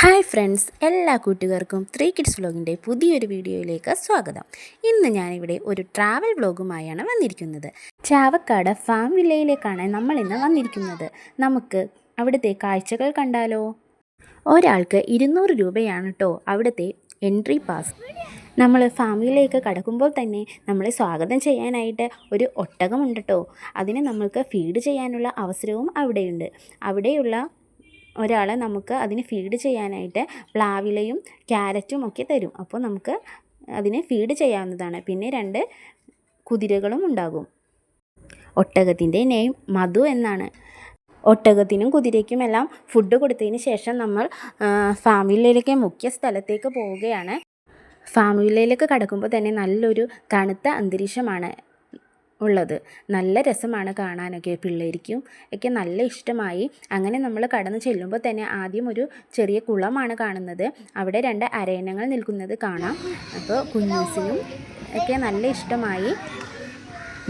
Hi friends എല്ലാ കൂട്ടുകാർക്കും three kids വ്ലോഗിന്റെ പുതിയൊരു വീഡിയോയിലേക്ക് സ്വാഗതം. ഇന്ന് ഞാനിവിടെ ഒരു ട്രാവൽ വ്ലോഗുമായാണ് വന്നിരിക്കുന്നത്. ചാവക്കാട് ഫാം വില്ലയിലേക്കാണ് നമ്മൾ ഇന്ന് വന്നിരിക്കുന്നത്. നമുക്ക് അവിടുത്തെ കാഴ്ചകൾ കണ്ടാലോ? ഒരാൾക്ക് ഇരുന്നൂറ് രൂപയാണ് കേട്ടോ അവിടുത്തെ എൻട്രി പാസ്. നമ്മൾ ഫാമിലിയിലേക്ക് കടക്കുമ്പോൾ തന്നെ നമ്മളെ സ്വാഗതം ചെയ്യാനായിട്ട് ഒരു ഒട്ടകമുണ്ട് കേട്ടോ അതിന് നമ്മൾക്ക് ഫീഡ് ചെയ്യാനുള്ള അവസരവും അവിടെയുണ്ട്. അവിടെയുള്ള ഒരാളെ നമുക്ക് അതിന് ഫീഡ് ചെയ്യാനായിട്ട് പ്ലാവിലയും ക്യാരറ്റും ഒക്കെ തരും. അപ്പോൾ നമുക്ക് അതിന് ഫീഡ് ചെയ്യാവുന്നതാണ്. പിന്നെ രണ്ട് കുതിരകളും ഉണ്ടാകും. ഒട്ടകത്തിന്റെ നെയിം മധു എന്നാണ്. ഒട്ടകത്തിനും കുതിരയ്ക്കുമെല്ലാം ഫുഡ് കൊടുത്തതിന് ശേഷം നമ്മൾ ഫാമിലിയിലേക്ക് മുഖ്യ സ്ഥലത്തേക്ക് പോവുകയാണ്. ഫാമിലിയിലേക്ക് കടക്കുമ്പോൾ തന്നെ നല്ലൊരു തണുത്ത അന്തരീക്ഷമാണ്. ഉള്ളത്. നല്ല രസമാണ് കാണാനൊക്കെ പിള്ളേർക്കും ഒക്കെ നല്ല ഇഷ്ടമായി. അങ്ങനെ നമ്മൾ കടന്നു ചെല്ലുമ്പോൾ തന്നെ ആദ്യം ഒരു ചെറിയ കുളമാണ് കാണുന്നത്. അവിടെ രണ്ട് അരയണങ്ങൾ നിൽക്കുന്നത് കാണാം. അപ്പോൾ കുഞ്ഞൂസിനും ഒക്കെ നല്ല ഇഷ്ടമായി.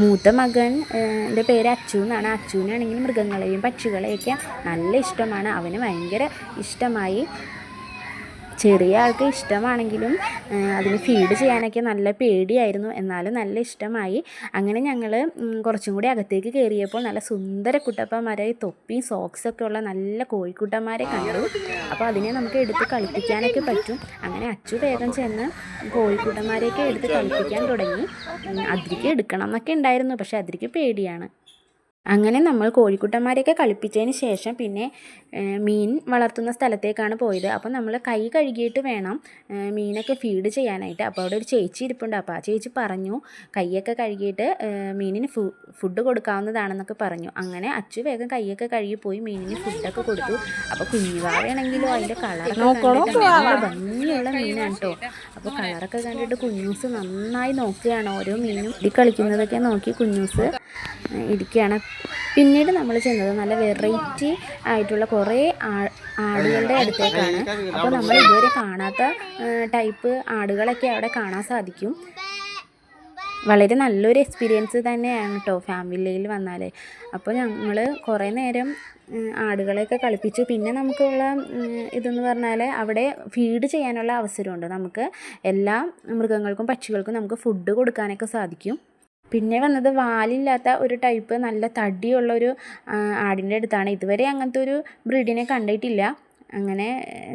മൂത്ത മകൻ എന്റെ പേര് അച്ചു എന്നാണ്. അച്ചുവിനാണെങ്കിൽ മൃഗങ്ങളെയും പക്ഷികളെയൊക്കെ നല്ല ഇഷ്ടമാണ്. അവന് ഭയങ്കര ഇഷ്ടമായി. ചെറിയ ആൾക്ക് ഇഷ്ടമാണെങ്കിലും അതിന് ഫീഡ് ചെയ്യാനൊക്കെ നല്ല പേടിയായിരുന്നു. എന്നാലും നല്ല ഇഷ്ടമായി. അങ്ങനെ ഞങ്ങൾ കുറച്ചും കൂടി അകത്തേക്ക് കയറിയപ്പോൾ നല്ല സുന്ദര കുട്ടപ്പന്മാരെ തൊപ്പിയും സോക്സൊക്കെ ഉള്ള നല്ല കോഴിക്കുട്ടന്മാരെ കണ്ടു. അപ്പോൾ അതിനെ നമുക്ക് എടുത്ത് കളിപ്പിക്കാനൊക്കെ പറ്റും. അങ്ങനെ അച്ചു വേഗം ചെന്ന് കോഴിക്കുട്ടന്മാരെയൊക്കെ എടുത്ത് കളിപ്പിക്കാൻ തുടങ്ങി. അതിരിക്ക് എടുക്കണം എന്നൊക്കെ ഉണ്ടായിരുന്നു. പക്ഷേ അതിരിക്ക് പേടിയാണ്. അങ്ങനെ നമ്മൾ കോഴിക്കുട്ടന്മാരെയൊക്കെ കളിപ്പിച്ചതിന് ശേഷം പിന്നെ മീൻ വളർത്തുന്ന സ്ഥലത്തേക്കാണ് പോയത്. അപ്പോൾ നമ്മൾ കൈ കഴുകിയിട്ട് വേണം മീനൊക്കെ ഫീഡ് ചെയ്യാനായിട്ട്. അപ്പോൾ അവിടെ ഒരു ചേച്ചി ഇരിപ്പുണ്ട്. അപ്പോൾ ആ ചേച്ചി പറഞ്ഞു കൈയൊക്കെ കഴുകിയിട്ട് മീനിന് ഫുഡ് കൊടുക്കാവുന്നതാണെന്നൊക്കെ പറഞ്ഞു. അങ്ങനെ അച്ചു വേഗം കൈയൊക്കെ കഴുകി പോയി മീനിന് ഫുഡൊക്കെ കൊടുത്തു. അപ്പോൾ കുഞ്ഞുവാവയാണെങ്കിലോ അതിന്റെ കളറൊക്കെ ഭംഗിയുള്ള മീനാണ് കേട്ടോ അപ്പോൾ കളറൊക്കെ കണ്ടിട്ട് കുഞ്ഞൂസ് നന്നായി നോക്കുകയാണ്. ഓരോ മീനും ഇടി കളിക്കുന്നതൊക്കെ നോക്കി കുഞ്ഞൂസ് ഇരിക്കുകയാണ്. പിന്നീട് നമ്മൾ ചെന്നത് നല്ല വെറൈറ്റി ആയിട്ടുള്ള കുറേ ആടുകളുടെ അടുത്തേക്കാണ്. അപ്പോൾ നമ്മൾ ഇതുവരെ കാണാത്ത ടൈപ്പ് ആടുകളൊക്കെ അവിടെ കാണാൻ സാധിക്കും. വളരെ നല്ലൊരു എക്സ്പീരിയൻസ് തന്നെയാണ് കേട്ടോ ഫാമിലിയിൽ വന്നാൽ അപ്പോൾ ഞങ്ങൾ കുറേ നേരം ആടുകളെയൊക്കെ കളിപ്പിച്ചു. പിന്നെ നമുക്കുള്ള ഇതെന്ന് പറഞ്ഞാൽ അവിടെ ഫീഡ് ചെയ്യാനുള്ള അവസരമുണ്ട്. നമുക്ക് എല്ലാ മൃഗങ്ങൾക്കും പക്ഷികൾക്കും നമുക്ക് ഫുഡ് കൊടുക്കാനൊക്കെ സാധിക്കും. പിന്നെ വന്നത് വാലില്ലാത്ത ഒരു ടൈപ്പ് നല്ല തടിയുള്ള ഒരു ആടിന്റെ അടുത്താണ്. ഇതുവരെ അങ്ങനത്തെ ഒരു ബ്രീഡിനെ കണ്ടിട്ടില്ല. അങ്ങനെ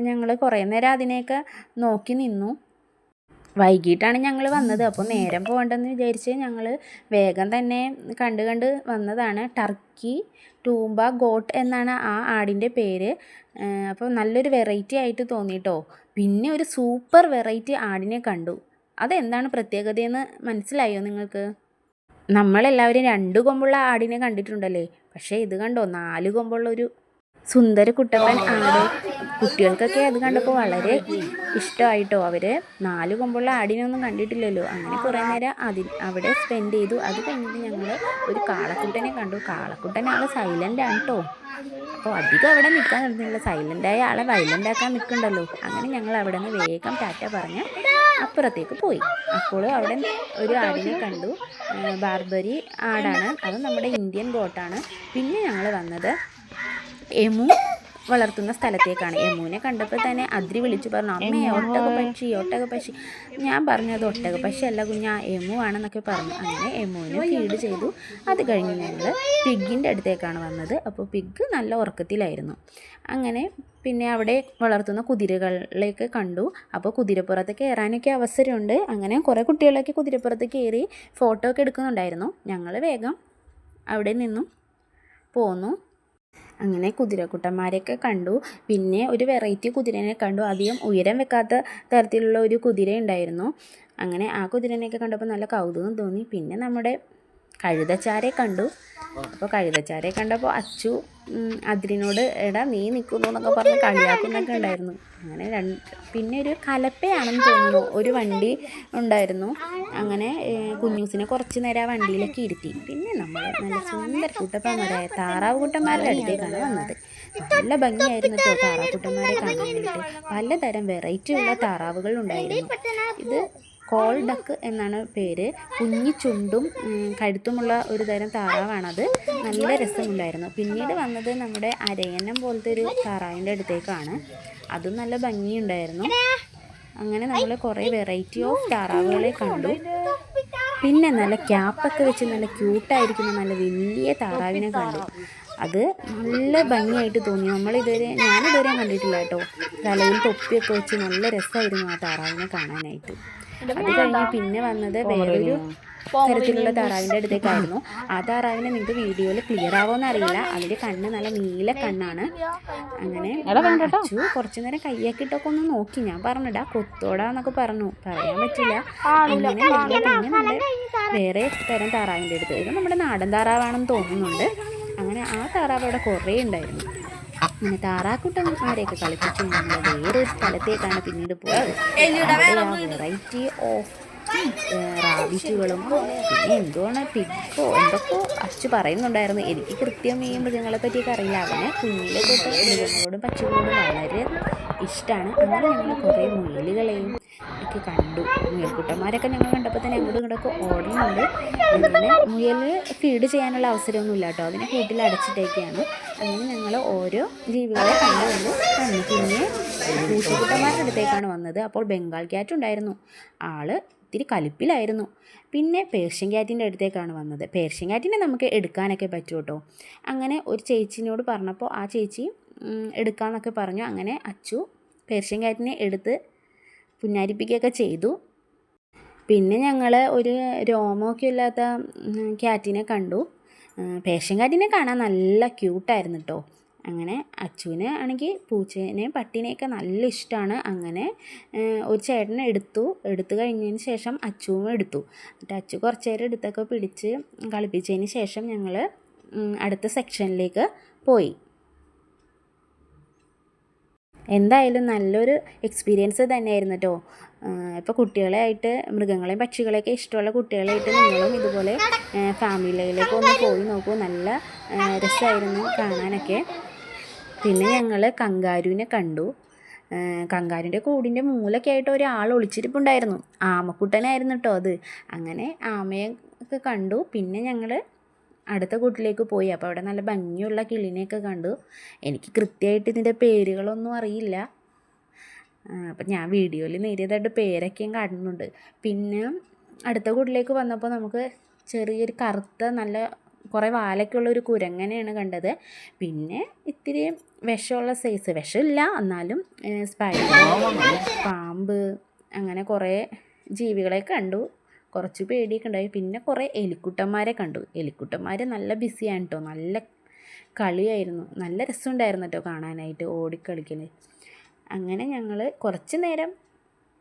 ഞങ്ങൾ കുറേ നേരം അതിനെയൊക്കെ നോക്കി നിന്നു. വൈകിട്ടാണ് ഞങ്ങൾ വന്നത്. അപ്പോൾ നേരം പോകണ്ടെന്ന് വിചാരിച്ച് ഞങ്ങൾ വേഗം തന്നെ കണ്ട് കണ്ട് വന്നതാണ്. ടർക്കി ടൂമ്പ ഗോട്ട് എന്നാണ് ആ ആടിന്റെ പേര്. അപ്പോൾ നല്ലൊരു വെറൈറ്റി ആയിട്ട് തോന്നിയിട്ടോ പിന്നെ ഒരു സൂപ്പർ വെറൈറ്റി ആടിനെ കണ്ടു. അതെന്താണ് പ്രത്യേകതയെന്ന് മനസ്സിലായോ നിങ്ങൾക്ക്? നമ്മളെല്ലാവരും രണ്ട് കൊമ്പുള്ള ആടിനെ കണ്ടിട്ടുണ്ടല്ലേ? പക്ഷേ ഇത് കണ്ടോ? നാല് കൊമ്പുള്ള ഒരു സുന്ദര കുട്ടപ്പൻ ആട്. കുട്ടികൾക്കൊക്കെ അത് കണ്ടപ്പോൾ വളരെ ഇഷ്ടമായിട്ടോ? അവർ നാല് കൊമ്പുള്ള ആടിനൊന്നും കണ്ടിട്ടില്ലല്ലോ. അങ്ങനെ കുറേ നേരം അതിൽ അവിടെ സ്പെൻഡ് ചെയ്തു. അത് കഴിഞ്ഞിട്ട് ഞങ്ങൾ ഒരു കാളക്കുട്ടനെ കണ്ടു. കാളക്കുട്ടൻ ആൾ സൈലന്റ് ആണ് കേട്ടോ അപ്പോൾ അധികം അവിടെ നിൽക്കാൻ നിർത്തുന്നില്ല സൈലന്റായ ആളെ വൈലന്റ് ആക്കാൻ നിൽക്കണ്ടല്ലോ. അങ്ങനെ ഞങ്ങൾ അവിടെ നിന്ന് വേഗം ടാറ്റ പറഞ്ഞ് അപ്പുറത്തേക്ക് പോയി. അപ്പോൾ അവിടെ ഒരു ആടിനെ കണ്ടു. ബാർബറി ആടാണ്. അത് നമ്മുടെ ഇന്ത്യൻ ബോട്ടാണ്. പിന്നെ ഞങ്ങൾ വന്നത് എമു വളർത്തുന്ന സ്ഥലത്തേക്കാണ്. യമുവിനെ കണ്ടപ്പോൾ തന്നെ അതിരി വിളിച്ചു പറഞ്ഞു അമ്മേ ഒട്ടക പക്ഷി ഒട്ടക പക്ഷി. ഞാൻ പറഞ്ഞത് ഒട്ടക പക്ഷി അല്ല കുഞ്ഞാ എമു ആണെന്നൊക്കെ പറഞ്ഞു. അങ്ങനെ യമുവിനെ ഫീഡ് ചെയ്തു. അത് കഴിഞ്ഞ് ഞങ്ങൾ പിഗിന്റെ അടുത്തേക്കാണ് വന്നത്. അപ്പോൾ പിഗ് നല്ല ഉറക്കത്തിലായിരുന്നു. അങ്ങനെ പിന്നെ അവിടെ വളർത്തുന്ന കുതിരകളിലേക്ക് കണ്ടു. അപ്പോൾ കുതിരപ്പുറത്ത് കയറാനൊക്കെ അവസരമുണ്ട്. അങ്ങനെ കുറേ കുട്ടികളൊക്കെ കുതിരപ്പുറത്ത് കയറി ഫോട്ടോ ഒക്കെ എടുക്കുന്നുണ്ടായിരുന്നു. ഞങ്ങൾ വേഗം അവിടെ നിന്നും പോന്നു. അങ്ങനെ കുതിരക്കുട്ടന്മാരെയൊക്കെ കണ്ടു. പിന്നെ ഒരു വെറൈറ്റി കുതിരനെ കണ്ടു. അധികം ഉയരം വെക്കാത്ത തരത്തിലുള്ള ഒരു കുതിര ഉണ്ടായിരുന്നു അങ്ങനെ ആ കുതിരനെയൊക്കെ കണ്ടപ്പോൾ നല്ല കൗതുകം തോന്നി. പിന്നെ നമ്മുടെ കഴുതച്ചാരെ കണ്ടു. അപ്പോൾ കഴുതച്ചാരെ കണ്ടപ്പോൾ അച്ചു അതിരിനോട് എടാ നീ നിൽക്കുന്നു എന്നൊക്കെ പറഞ്ഞ് കളിയാക്കുന്നൊക്കെ ഉണ്ടായിരുന്നു. അങ്ങനെ രണ്ട് പിന്നെ ഒരു കലപ്പയാണെന്ന് തോന്നുന്നു. ഒരു വണ്ടി ഉണ്ടായിരുന്നു. അങ്ങനെ കുഞ്ഞൂസിനെ കുറച്ച് നേരം ആ വണ്ടിയിലേക്ക് ഇരുത്തി. പിന്നെ നമ്മൾ നല്ല സുന്ദര കൂട്ടപ്പന്മാരായ താറാവ് കൂട്ടന്മാരുടെ അടുത്തേക്കാണ് വന്നത്. നല്ല ഭംഗിയായിരുന്നു കേട്ടോ താറാവ് കൂട്ടന്മാരെ കാണാനായിട്ട് പലതരം വെറൈറ്റി ഉള്ള താറാവുകൾ ഉണ്ടായിരുന്നു. ഇത് കോൾ ഡക്ക് എന്നാണ് പേര്. കുഞ്ഞി ചുണ്ടും കഴുത്തുമുള്ള ഒരു തരം താറാവാണത്. നല്ല രസമുണ്ടായിരുന്നു. പിന്നീട് വന്നത് നമ്മുടെ അരയന്നം പോലത്തെ ഒരു താറാവിന്റെ അടുത്തേക്കാണ്. അതും നല്ല ഭംഗിയുണ്ടായിരുന്നു. അങ്ങനെ നമ്മൾ കുറേ വെറൈറ്റി ഓഫ് താറാവുകളെ കണ്ടു. പിന്നെ നല്ല ക്യാപ്പൊക്കെ വെച്ച് നല്ല ക്യൂട്ടായിരിക്കുന്ന നല്ല വലിയ താറാവിനെ കണ്ടു. അത് നല്ല ഭംഗിയായിട്ട് തോന്നി. നമ്മളിതുവരെ ഞാനിതുവരെ കണ്ടിട്ടില്ല കേട്ടോ. തലയിൽ തൊപ്പിയൊക്കെ വെച്ച് നല്ല രസമായിരുന്നു ആ താറാവിനെ കാണാനായിട്ട്. അത് കഴിഞ്ഞ് പിന്നെ വന്നത് വേറൊരു തരത്തിലുള്ള താറാവിന്റെ അടുത്തേക്കായിരുന്നു. ആ. താറാവിനെ നിങ്ങൾക്ക് വീഡിയോയിൽ ക്ലിയർ ആവുമെന്ന് അറിയില്ല. അതിന്റെ കണ്ണ് നല്ല നീല കണ്ണാണ്. അങ്ങനെ അച്ചു കുറച്ചു നേരം കയ്യാക്കിട്ടൊക്കെ ഒന്ന് നോക്കി. ഞാൻ പറഞ്ഞിടാ കൊത്തോടാന്നൊക്കെ പറഞ്ഞു. പറയാൻ പറ്റില്ല. അങ്ങനെ മെല്ലെ പിന്നെ നമ്മുടെ വേറെ തരം താറാവിന്റെ അടുത്ത്. ഇത് നമ്മുടെ നാടൻ താറാവാണെന്ന് തോന്നുന്നുണ്ട്. അങ്ങനെ ആ താറാവ് അവിടെ കുറേ ഉണ്ടായിരുന്നു. അങ്ങനെ താറാക്കുട്ടന്മാരെയൊക്കെ കളിപ്പിച്ചു? നമ്മൾ വേറൊരു സ്ഥലത്തേക്കാണ് പിന്നീട് പോയത്. വെറൈറ്റി ഓഫ് റാബിറ്റുകളും പിന്നെ എന്തുവാണ് പിക്കോ എന്തൊക്കെയോ അച്ഛ പറയുന്നുണ്ടായിരുന്നു. എനിക്ക് കൃത്യം ഈ മൃഗങ്ങളെ പറ്റിയൊക്കെ അറിയില്ല. അവനെ കുഞ്ഞിലെ തൊട്ട് മൃഗങ്ങളോടും പക്ഷികളോടും വളരെ ഇഷ്ടമാണ് അങ്ങനെ ഞങ്ങൾ കുറേ മുയലുകളെയും ഒക്കെ കണ്ടു. മുയൽക്കുട്ടന്മാരൊക്കെ ഞങ്ങൾ കണ്ടപ്പോൾ തന്നെ അങ്ങോട്ടും ഇങ്ങോട്ടൊക്കെ ഓടുന്നുണ്ട്. അങ്ങനെ മുയൽ ഫീഡ് ചെയ്യാനുള്ള അവസരമൊന്നുമില്ല കേട്ടോ. അതിനെ കൂട്ടിൽ അടച്ചിട്ടേക്കാണ്. അങ്ങനെ ഞങ്ങൾ ഓരോ ജീവികളെ കണ്ടുകൊണ്ട് കണ്ടു. പിന്നെ പൂച്ചക്കുട്ടന്മാരുടെ അടുത്തേക്കാണ് വന്നത്. അപ്പോൾ ബംഗാൾ ക്യാറ്റ് ഉണ്ടായിരുന്നു. ആൾ ഇത്തിരി കലിപ്പിലായിരുന്നു. പിന്നെ പേർഷ്യൻ ക്യാറ്റിന്റെ അടുത്തേക്കാണ് വന്നത്. പേർഷ്യൻ കാറ്റിനെ നമുക്ക് എടുക്കാനൊക്കെ പറ്റും കേട്ടോ അങ്ങനെ ഒരു ചേച്ചിനോട് പറഞ്ഞപ്പോൾ ആ ചേച്ചി എടുക്കാമെന്നൊക്കെ പറഞ്ഞു. അങ്ങനെ അച്ചു പേർഷ്യൻ കാറ്റിനെ എടുത്ത് പുന്നാരിപ്പിക്കുകയൊക്കെ ചെയ്തു. പിന്നെ ഞങ്ങൾ ഒരു രോമമൊക്കെ ഇല്ലാത്ത ക്യാറ്റിനെ കണ്ടു. പേർഷ്യൻ കാറ്റിനെ കാണാൻ നല്ല ക്യൂട്ടായിരുന്നു കേട്ടോ അങ്ങനെ അച്ചുവിന് ആണെങ്കിൽ പൂച്ചേനെയും പട്ടീനെയൊക്കെ നല്ല ഇഷ്ടമാണ് അങ്ങനെ ഒരു ചേട്ടനെ എടുത്തു. എടുത്തു കഴിഞ്ഞതിന് ശേഷം അച്ചുവും എടുത്തു. എന്നിട്ട് അച്ചു കുറച്ച് നേരം എടുത്തൊക്കെ പിടിച്ച് കളിപ്പിച്ചതിന് ശേഷം ഞങ്ങൾ അടുത്ത സെക്ഷനിലേക്ക് പോയി. എന്തായാലും നല്ലൊരു എക്സ്പീരിയൻസ് തന്നെയായിരുന്നു കേട്ടോ ഇപ്പോൾ കുട്ടികളെ ആയിട്ട് മൃഗങ്ങളെയും പക്ഷികളെയൊക്കെ ഇഷ്ടമുള്ള കുട്ടികളായിട്ട് നിങ്ങളും ഇതുപോലെ ഫാമിലിയിലേക്ക് ഒന്ന് പോയി നോക്കൂ. നല്ല രസമായിരുന്നു കാണാനൊക്കെ. പിന്നെ ഞങ്ങൾ കങ്കാരുവിനെ കണ്ടു. കങ്കാരുവിന്റെ കൂടിന്റെ മൂലൊക്കെ ആയിട്ട് ഒരാൾ ഒളിച്ചിരിപ്പുണ്ടായിരുന്നു. ആമക്കുട്ടനായിരുന്നു കേട്ടോ അത്. അങ്ങനെ ആമയെ ഒക്കെ കണ്ടു. പിന്നെ ഞങ്ങൾ അടുത്ത കൂട്ടിലേക്ക് പോയി. അപ്പോൾ അവിടെ നല്ല ഭംഗിയുള്ള കിളിനെയൊക്കെ കണ്ടു. എനിക്ക് കൃത്യമായിട്ട് ഇതിന്റെ പേരുകളൊന്നും അറിയില്ല. അപ്പം ഞാൻ വീഡിയോയിൽ നേരിയതായിട്ട് പേരൊക്കെയും കാണുന്നുണ്ട്. പിന്നെ അടുത്ത കൂട്ടിലേക്ക് വന്നപ്പോൾ നമുക്ക് ചെറിയൊരു കറുത്ത നല്ല കുറേ വാലൊക്കെ ഉള്ള ഒരു കുരങ്ങനെയാണ് കണ്ടത്. പിന്നെ ഇത്തിരി വിഷമുള്ള സൈസ് വിഷമില്ല. എന്നാലും സ്പൈ പാമ്പ് അങ്ങനെ കുറേ ജീവികളെ കണ്ടു. കുറച്ച് പേടിയൊക്കെ ഉണ്ടായി. പിന്നെ കുറേ എലിക്കുട്ടന്മാരെ കണ്ടു. എലിക്കുട്ടന്മാർ നല്ല ബിസിയാണ് കേട്ടോ നല്ല കളിയായിരുന്നു. നല്ല രസമുണ്ടായിരുന്നു കേട്ടോ കാണാനായിട്ട് ഓടിക്കളിക്കൽ. അങ്ങനെ ഞങ്ങൾ കുറച്ച് നേരം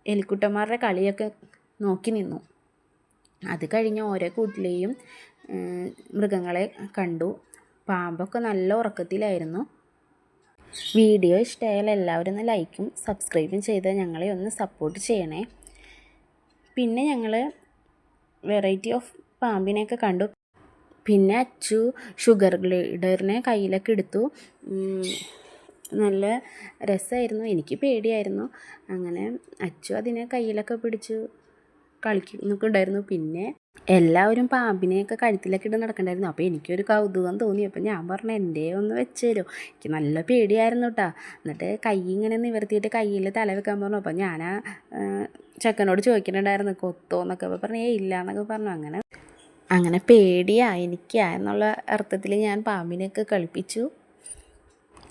എലിക്കുട്ടന്മാരുടെ കളിയൊക്കെ നോക്കി നിന്നു. അത് കഴിഞ്ഞ് ഓരോ കൂട്ടിലെയും മൃഗങ്ങളെ കണ്ടു. പാമ്പൊക്കെ നല്ല ഉറക്കത്തിലായിരുന്നു. വീഡിയോ ഇഷ്ടമായാൽ എല്ലാവരും ഒന്ന് ലൈക്കും സബ്സ്ക്രൈബും ചെയ്ത് ഞങ്ങളെ ഒന്ന് സപ്പോർട്ട് ചെയ്യണേ. പിന്നെ ഞങ്ങൾ വെറൈറ്റി ഓഫ് പാമ്പിനെയൊക്കെ കണ്ടു. പിന്നെ അച്ചു ഷുഗർ ഗ്ലൈഡറിനെ കയ്യിലൊക്കെ എടുത്തു. നല്ല രസമായിരുന്നു എനിക്ക് പേടിയായിരുന്നു. അങ്ങനെ അച്ചു അതിനെ കയ്യിലൊക്കെ പിടിച്ചു. കളിക്കുന്നൊക്കെ ഉണ്ടായിരുന്നു. പിന്നെ എല്ലാവരും പാമ്പിനെയൊക്കെ കഴുത്തിലൊക്കെ ഇട്ട് നടക്കണ്ടായിരുന്നു. അപ്പോൾ എനിക്കൊരു കൗതുകം തോന്നി. അപ്പോൾ ഞാൻ പറഞ്ഞു എന്റെ ഒന്ന് വെച്ച് തരുമോ എനിക്ക് നല്ല പേടിയായിരുന്നു കേട്ടോ എന്നിട്ട് കൈ ഇങ്ങനെ നിവർത്തിയിട്ട് കയ്യിൽ തല വെക്കാൻ പറഞ്ഞു. അപ്പോൾ ഞാൻ ആ ചെക്കനോട് ചോദിക്കുന്നുണ്ടായിരുന്നു കൊത്തോ? എന്നൊക്കെ. അപ്പോൾ പറഞ്ഞു ഏ ഇല്ല എന്നൊക്കെ പറഞ്ഞു. അങ്ങനെ അങ്ങനെ പേടിയാ എനിക്കാ എന്നുള്ള അർത്ഥത്തിൽ ഞാൻ പാമ്പിനെയൊക്കെ കളിപ്പിച്ചു.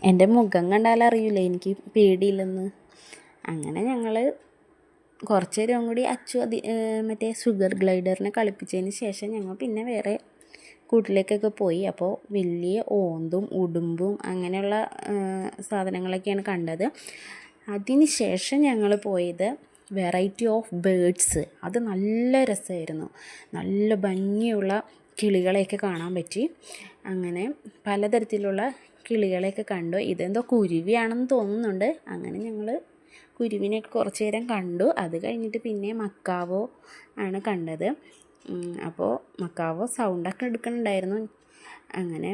എന്റെ മുഖം കണ്ടാൽ അറിയില്ല എനിക്ക് പേടിയില്ലെന്ന്. അങ്ങനെ ഞങ്ങൾ കുറച്ച് നേരം കൂടി അച്ചു അതി മറ്റേ ഷുഗർ ഗ്ലൈഡറിനെ കളിപ്പിച്ചതിന് ശേഷം ഞങ്ങൾ പിന്നെ വേറെ കൂട്ടിലേക്കൊക്കെ പോയി. അപ്പോൾ വലിയ ഓന്തും ഉടുമ്പും അങ്ങനെയുള്ള സാധനങ്ങളൊക്കെയാണ് കണ്ടത്. അതിന് ശേഷം ഞങ്ങൾ പോയത് വെറൈറ്റി ഓഫ് ബേഡ്സ് അത് നല്ല രസമായിരുന്നു. നല്ല ഭംഗിയുള്ള കിളികളെയൊക്കെ കാണാൻ പറ്റി. അങ്ങനെ പലതരത്തിലുള്ള കിളികളെയൊക്കെ കണ്ടു. ഇതെന്തോ കുരുവിയാണെന്ന് തോന്നുന്നുണ്ട്. അങ്ങനെ ഞങ്ങൾ കുരുവിനെയൊക്കെ കുറച്ച് നേരം കണ്ടു. അത് കഴിഞ്ഞിട്ട് പിന്നെ മക്കാവോ ആണ് കണ്ടത്. അപ്പോൾ മക്കാവോ സൗണ്ടൊക്കെ എടുക്കുന്നുണ്ടായിരുന്നു അങ്ങനെ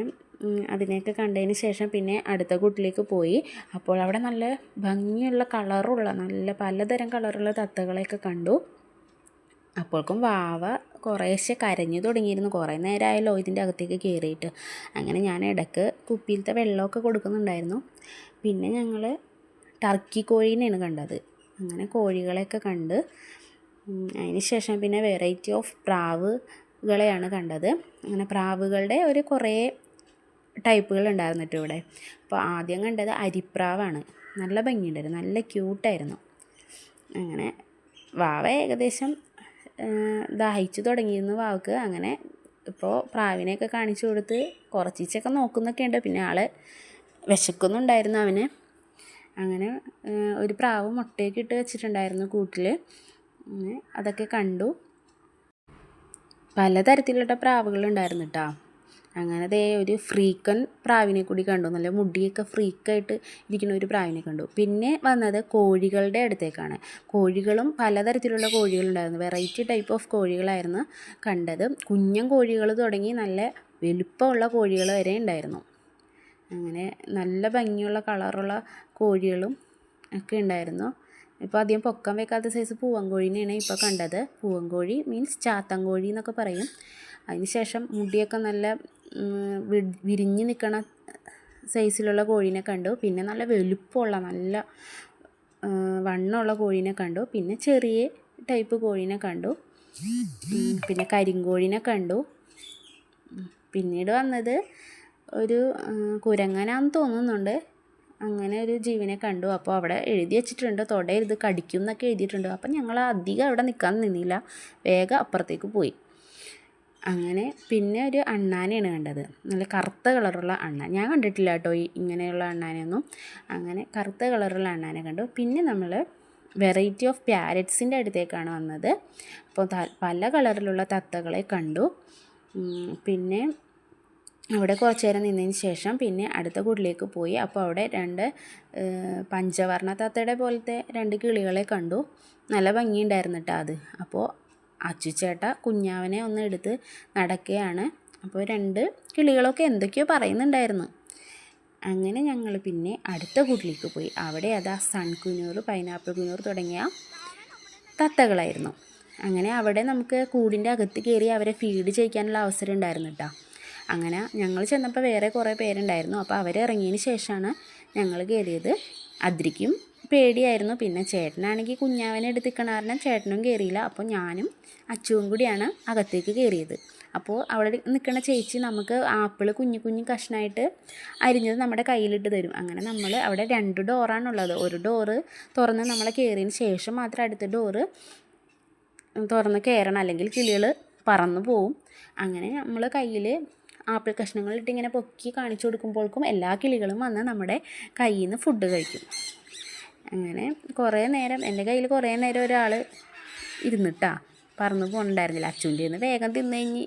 അതിനെയൊക്കെ കണ്ടതിന് ശേഷം പിന്നെ അടുത്ത കൂട്ടിലേക്ക് പോയി. അപ്പോൾ അവിടെ നല്ല ഭംഗിയുള്ള കളറുള്ള നല്ല പലതരം കളറുള്ള തത്തകളെയൊക്കെ കണ്ടു. അപ്പോൾക്കും വാവ കുറേശ്ശെ കരഞ്ഞു തുടങ്ങിയിരുന്നു. കുറേ നേരമായല്ലോ ഇതിന്റെ അകത്തേക്ക് കയറിയിട്ട് അങ്ങനെ ഞാൻ ഇടയ്ക്ക് കുപ്പിയിലത്തെ വെള്ളമൊക്കെ കൊടുക്കുന്നുണ്ടായിരുന്നു. പിന്നെ ഞങ്ങൾ ടർക്കി കോഴീനെയാണ് കണ്ടത്. അങ്ങനെ കോഴികളെയൊക്കെ കണ്ട് അതിന് ശേഷം പിന്നെ വെറൈറ്റി ഓഫ് പ്രാവുകളെയാണ് കണ്ടത്. അങ്ങനെ പ്രാവുകളുടെ ഒരു കുറേ ടൈപ്പുകൾ ഉണ്ടായിരുന്നു കേട്ടോ ഇവിടെ. അപ്പോൾ ആദ്യം കണ്ടത് അരിപ്രാവാണ്. നല്ല ഭംഗിയുണ്ടായിരുന്നു. നല്ല ക്യൂട്ടായിരുന്നു അങ്ങനെ വാവ ഏകദേശം ദാഹിച്ചു തുടങ്ങിയിരുന്നു വാവക്ക്. അങ്ങനെ ഇപ്പോൾ പ്രാവിനെയൊക്കെ കാണിച്ചു കൊടുത്ത് കുറച്ചിച്ചൊക്കെ നോക്കുന്നൊക്കെ ഉണ്ട് പിന്നെ ആൾ വിശക്കുന്നുണ്ടായിരുന്നു അവന്. അങ്ങനെ ഒരു പ്രാവ് മുട്ടയൊക്കെ ഇട്ട് വെച്ചിട്ടുണ്ടായിരുന്നു കൂട്ടിൽ അതൊക്കെ കണ്ടു. പലതരത്തിലുള്ള പ്രാവുകളുണ്ടായിരുന്നു കേട്ടോ അങ്ങനെ ദേ ഒരു ഫ്രീക്കൻ പ്രാവിനെ കൂടി കണ്ടു. നല്ല മുടിയൊക്കെ ഫ്രീക്കായിട്ട് ഇരിക്കുന്ന ഒരു പ്രാവിനെ കണ്ടു. പിന്നെ വന്നത് കോഴികളുടെ അടുത്തേക്കാണ്. കോഴികളും പലതരത്തിലുള്ള കോഴികളുണ്ടായിരുന്നു. വെറൈറ്റി ടൈപ്പ് ഓഫ് കോഴികളായിരുന്നു കണ്ടത്. കുഞ്ഞൻ കോഴികൾ തുടങ്ങി നല്ല വലുപ്പമുള്ള കോഴികൾ വരെ ഉണ്ടായിരുന്നു. അങ്ങനെ നല്ല ഭംഗിയുള്ള കളറുള്ള കോഴികളും ഒക്കെ ഉണ്ടായിരുന്നു. ഇപ്പോൾ അധികം പൊക്കം വെക്കാത്ത സൈസ് പൂവൻകോഴീനെയാണ് ഇപ്പോൾ കണ്ടത്. പൂവൻകോഴി മീൻസ് ചാത്തൻകോഴി എന്നൊക്കെ പറയും. അതിന് ശേഷം മുടിയൊക്കെ നല്ല വിരിഞ്ഞ് നിൽക്കണ സൈസിലുള്ള കോഴീനെ കണ്ടു. പിന്നെ നല്ല വലുപ്പമുള്ള നല്ല വണ്ണമുള്ള കോഴീനെ കണ്ടു. പിന്നെ ചെറിയ ടൈപ്പ് കോഴീനെ കണ്ടു. പിന്നെ കരിങ്കോഴീനെ കണ്ടു. പിന്നീട് വന്നത് ഒരു കുരങ്ങനാന്ന് തോന്നുന്നുണ്ട്. അങ്ങനെ ഒരു ജീവനെ കണ്ടു. അപ്പോൾ അവിടെ എഴുതി വെച്ചിട്ടുണ്ട്. തൊടരുത് കടിക്കും എന്നൊക്കെ എഴുതിയിട്ടുണ്ട്. അപ്പം ഞങ്ങൾ അധികം അവിടെ നിൽക്കാൻ നിന്നില്ല. വേഗം അപ്പുറത്തേക്ക് പോയി. അങ്ങനെ പിന്നെ ഒരു അണ്ണാനെയാണ് കണ്ടത്. നല്ല കറുത്ത കളറുള്ള അണ്ണാൻ ഞാൻ കണ്ടിട്ടില്ല കേട്ടോ ഈ ഇങ്ങനെയുള്ള അണ്ണാനെയൊന്നും. അങ്ങനെ കറുത്ത കളറുള്ള അണ്ണാനെ കണ്ടു. പിന്നെ നമ്മൾ വെറൈറ്റി ഓഫ് പാരറ്റ്സിന്റെ അടുത്തേക്കാണ് വന്നത്. അപ്പോൾ പല കളറിലുള്ള തത്തകളെ കണ്ടു. പിന്നെ അവിടെ കുറച്ച് നേരം നിന്നതിന് ശേഷം പിന്നെ അടുത്ത കൂട്ടിലേക്ക് പോയി. അപ്പോൾ അവിടെ രണ്ട് പഞ്ചവർണ തത്തയുടെ പോലത്തെ രണ്ട് കിളികളെ കണ്ടു. നല്ല ഭംഗിയുണ്ടായിരുന്നു അത്. അപ്പോൾ അച്ചുച്ചേട്ട കുഞ്ഞാവനെ ഒന്ന് എടുത്ത് നടക്കുകയാണ്. അപ്പോൾ രണ്ട് കിളികളൊക്കെ എന്തൊക്കെയോ പറയുന്നുണ്ടായിരുന്നു. അങ്ങനെ ഞങ്ങൾ പിന്നെ അടുത്ത കൂട്ടിലേക്ക് പോയി. അവിടെ അത് സൺ കുഞ്ഞൂർ പൈനാപ്പിൾ കുനൂർ തുടങ്ങിയ തത്തകളായിരുന്നു. അങ്ങനെ അവിടെ നമുക്ക് കൂടിന്റെ അകത്ത് കയറി അവരെ ഫീഡ് ചെയ്യിക്കാനുള്ള അവസരം ഉണ്ടായിരുന്നു കേട്ടോ അങ്ങനെ ഞങ്ങൾ ചെന്നപ്പോൾ വേറെ കുറേ പേരുണ്ടായിരുന്നു. അപ്പോൾ അവർ ഇറങ്ങിയതിന് ശേഷമാണ് ഞങ്ങൾ കയറിയത്. അദ്രിക്കും പേടിയായിരുന്നു. പിന്നെ ചേട്ടനാണെങ്കിൽ കുഞ്ഞാവനെ എടുത്തിക്കണ കാരണം ചേട്ടനും കയറിയില്ല. അപ്പോൾ ഞാനും അച്ചുവും കൂടിയാണ് അകത്തേക്ക് കയറിയത്. അപ്പോൾ അവിടെ നിൽക്കുന്ന ചേച്ചി നമുക്ക് ആപ്പിൾ കുഞ്ഞു കുഞ്ഞു കഷ്ണമായിട്ട് അരിഞ്ഞത് നമ്മുടെ കയ്യിലിട്ട് തരും. അങ്ങനെ നമ്മൾ അവിടെ രണ്ട് ഡോറാണുള്ളത്. ഒരു ഡോറ് തുറന്ന് നമ്മൾ കയറിയതിന് ശേഷം മാത്രം അടുത്ത ഡോറ് തുറന്ന് കയറണം. അല്ലെങ്കിൽ കിളികൾ പറന്നു പോവും. അങ്ങനെ നമ്മൾ കയ്യിൽ ആപ്പിൾ കഷ്ണങ്ങളിട്ട് ഇങ്ങനെ പൊക്കി കാണിച്ചു കൊടുക്കുമ്പോഴേക്കും എല്ലാ കിളികളും വന്ന് നമ്മുടെ കയ്യിൽ നിന്ന് ഫുഡ് കഴിക്കും. അങ്ങനെ കുറേ നേരം എന്റെ കയ്യിൽ കുറേ നേരം ഒരാൾ ഇരുന്നിട്ടാ പറന്നു പോകണ്ടായിരുന്നില്ല അച്ഛന്റെ നിന്ന് വേഗം തിന്നു കഴിഞ്ഞ്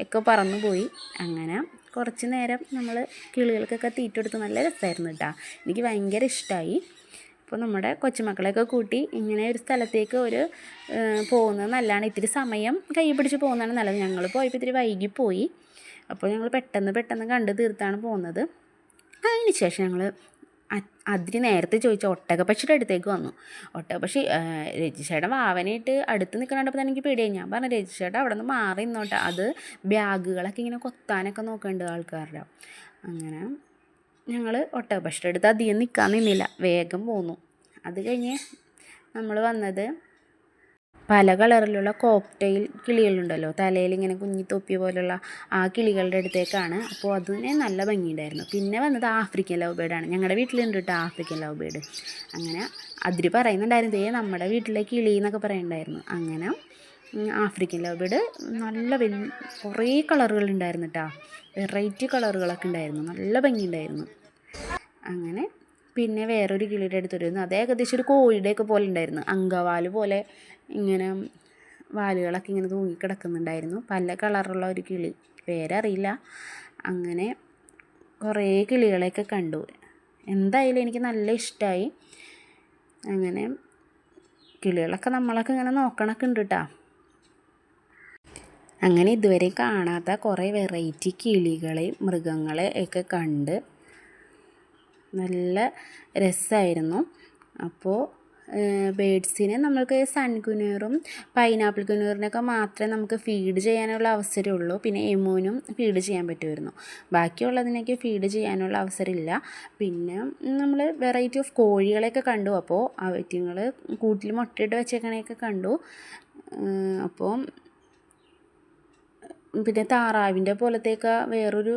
ഒക്കെ പറന്നു പോയി. അങ്ങനെ കുറച്ച് നേരം നമ്മൾ കിളികൾക്കൊക്കെ തീറ്റ കൊടുത്ത് നല്ല രസമായിരുന്നു കേട്ടോ. എനിക്ക് ഭയങ്കര ഇഷ്ടമായി. അപ്പോൾ നമ്മുടെ കൊച്ചുമക്കളെയൊക്കെ കൂട്ടി ഇങ്ങനെ ഒരു സ്ഥലത്തേക്ക് ഒരു പോകുന്നത് നല്ലതാണ്. ഇത്തിരി സമയം കൈ പിടിച്ച് പോകുന്നതാണ് നല്ലത്. ഞങ്ങൾ പോയപ്പോൾ ഇത്തിരി വൈകിപ്പോയി. പോയി അപ്പോൾ ഞങ്ങൾ പെട്ടെന്ന് പെട്ടെന്ന് കണ്ട് തീർത്താണ് പോകുന്നത്. അതിന് ശേഷം ഞങ്ങൾ അതിന് നേരത്തെ ചോദിച്ച ഒട്ടകപ്പക്ഷിയുടെ അടുത്തേക്ക് വന്നു. ഒട്ടകപ്പക്ഷി രജിഷയുടെ വാവനായിട്ട് അടുത്ത് നിൽക്കണപ്പോൾ തന്നെ എനിക്ക് പേടിയായി. ഞാൻ പറഞ്ഞു രജിഷയുടെ അവിടെ നിന്ന് മാറി നിന്നോട്ടെ. അത് ബാഗുകളൊക്കെ ഇങ്ങനെ കൊത്താനൊക്കെ നോക്കേണ്ടത് ആൾക്കാരുടെ. അങ്ങനെ ഞങ്ങൾ ഒട്ടകപ്പക്ഷിയുടെ അടുത്ത് അധികം നിൽക്കാൻ നിന്നില്ല. വേഗം പോന്നു. അത് കഴിഞ്ഞ് നമ്മൾ വന്നത് പല കളറിലുള്ള കോക്ടെയിൽ കിളികളുണ്ടല്ലോ. തലയിൽ ഇങ്ങനെ കുഞ്ഞി തൊപ്പി പോലുള്ള ആ കിളികളുടെ അടുത്തേക്കാണ്. അപ്പോൾ അതിനെ നല്ല ഭംഗിയുണ്ടായിരുന്നു. പിന്നെ വന്നത് ആഫ്രിക്കൻ ലവ് ബേഡാണ് ഞങ്ങളുടെ വീട്ടിലുണ്ട് കേട്ടോ ആഫ്രിക്കൻ ലവ് ബേഡ് അങ്ങനെ അതിരി പറയുന്നുണ്ടായിരുന്നു ദേ നമ്മുടെ വീട്ടിലെ കിളി എന്നൊക്കെ പറയുന്നുണ്ടായിരുന്നു. അങ്ങനെ ആഫ്രിക്കൻ ലവ് ബേഡ് നല്ല വലിയ കുറേ കളറുകൾ ഉണ്ടായിരുന്നു കേട്ടോ വെറൈറ്റി കളറുകളൊക്കെ ഉണ്ടായിരുന്നു. നല്ല ഭംഗിയുണ്ടായിരുന്നു. അങ്ങനെ പിന്നെ വേറൊരു കിളിയുടെ അടുത്ത് വരുന്നു അത് ഏകദേശം ഒരു കോഴിയുടെയൊക്കെ പോലെ ഉണ്ടായിരുന്നു. അങ്കവാൽ പോലെ ഇങ്ങനെ വാലുകളൊക്കെ ഇങ്ങനെ തൂങ്ങിക്കിടക്കുന്നുണ്ടായിരുന്നു. പല കളറുള്ള ഒരു കിളി. പേരറിയില്ല. അങ്ങനെ കുറേ കിളികളെയൊക്കെ കണ്ടു. എന്തായാലും എനിക്ക് നല്ല ഇഷ്ടമായി അങ്ങനെ കിളികളൊക്കെ നമ്മളൊക്കെ ഇങ്ങനെ നോക്കണൊക്കെ ഉണ്ട് കേട്ടോ അങ്ങനെ ഇതുവരെ കാണാത്ത കുറേ വെറൈറ്റി കിളികളെ മൃഗങ്ങളെ ഒക്കെ കണ്ട് നല്ല രസമായിരുന്നു അപ്പോൾ ബേഡ്സിനെ നമ്മൾക്ക് സൺകുനൂറും പൈനാപ്പിൾ കുനൂറിനൊക്കെ മാത്രമേ നമുക്ക് ഫീഡ് ചെയ്യാനുള്ള അവസരമുള്ളൂ. പിന്നെ എമൂനും ഫീഡ് ചെയ്യാൻ പറ്റുമായിരുന്നു. ബാക്കിയുള്ളതിനൊക്കെ ഫീഡ് ചെയ്യാനുള്ള അവസരമില്ല. പിന്നെ നമ്മൾ വെറൈറ്റി ഓഫ് കോഴികളെയൊക്കെ കണ്ടു. അപ്പോൾ അവറ്റിങ്ങൾ കൂട്ടിൽ മുട്ടയിട്ട് വെച്ചേക്കണയൊക്കെ കണ്ടു. അപ്പോൾ പിന്നെ താറാവിന്റെ പോലത്തെയൊക്കെ വേറൊരു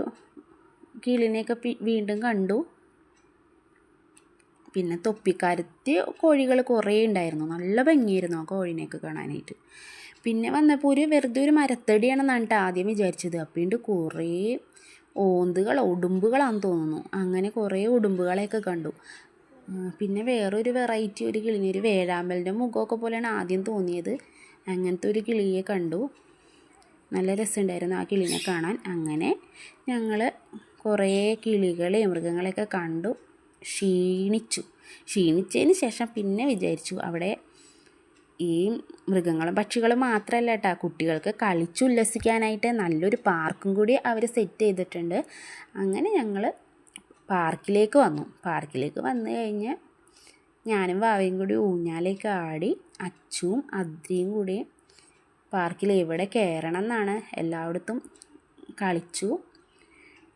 കിളിനെയൊക്കെ വീണ്ടും കണ്ടു. പിന്നെ തൊപ്പിക്കാരത്തി കോഴികൾ കുറേ ഉണ്ടായിരുന്നു. നല്ല ഭംഗിയായിരുന്നു ആ കോഴീനെയൊക്കെ കാണാനായിട്ട്. പിന്നെ വന്നപ്പോൾ ഒരു വെറുതെ ഒരു മരത്തടിയാണെന്ന് പറഞ്ഞിട്ട് ആദ്യം വിചാരിച്ചത്. അപ്പോൾ കുറേ ഓന്തുകൾ ഉടുമ്പുകളാണെന്ന് തോന്നുന്നു. അങ്ങനെ കുറേ ഉടുമ്പുകളെയൊക്കെ കണ്ടു. പിന്നെ വേറൊരു വെറൈറ്റി ഒരു കിളിനെ ഒരു വേഴാമ്പലിന്റെ മുഖമൊക്കെ പോലെയാണ് ആദ്യം തോന്നിയത്. അങ്ങനത്തെ ഒരു കിളിയെ കണ്ടു. നല്ല രസമുണ്ടായിരുന്നു ആ കിളിനെ കാണാൻ. അങ്ങനെ ഞങ്ങൾ കുറേ കിളികളെ മൃഗങ്ങളെയൊക്കെ കണ്ടു. ക്ഷീണിച്ചു. ക്ഷീണിച്ചതിന് ശേഷം പിന്നെ വിചാരിച്ചു അവിടെ ഈ മൃഗങ്ങളും പക്ഷികളും മാത്രമല്ല കേട്ടോ. കുട്ടികൾക്ക് കളിച്ചുല്ലസിക്കാനായിട്ട് നല്ലൊരു പാർക്കും കൂടി അവർ സെറ്റ് ചെയ്തിട്ടുണ്ട്. അങ്ങനെ ഞങ്ങൾ പാർക്കിലേക്ക് വന്നു. പാർക്കിലേക്ക് വന്നു കഴിഞ്ഞ് ഞാനും വാവയും കൂടി ഊഞ്ഞാലേക്ക് ആടി അച്ചുവും അദ്രിയും കൂടി പാർക്കിൽ എവിടെ കയറണം എന്നാണ് എല്ലായിടത്തും കളിച്ചു.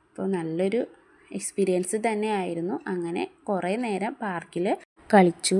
അപ്പോൾ നല്ലൊരു എക്സ്പീരിയൻസ് തന്നെയായിരുന്നു. അങ്ങനെ കുറേ നേരം പാർക്കിൽ കളിച്ചു.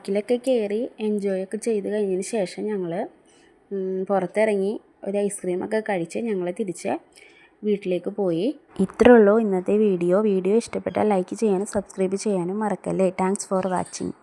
പാർക്കിലൊക്കെ കയറി എൻജോയ് ഒക്കെ ചെയ്ത് കഴിഞ്ഞതിന് ശേഷം ഞങ്ങൾ പുറത്തിറങ്ങി ഒരു ഐസ്ക്രീമൊക്കെ കഴിച്ച് ഞങ്ങൾ തിരിച്ച് വീട്ടിലേക്ക് പോയി. ഇത്രേ ഉള്ളൂ ഇന്നത്തെ വീഡിയോ വീഡിയോ ഇഷ്ടപ്പെട്ടാൽ ലൈക്ക് ചെയ്യാനും സബ്സ്ക്രൈബ് ചെയ്യാനും മറക്കല്ലേ. Thanks for watching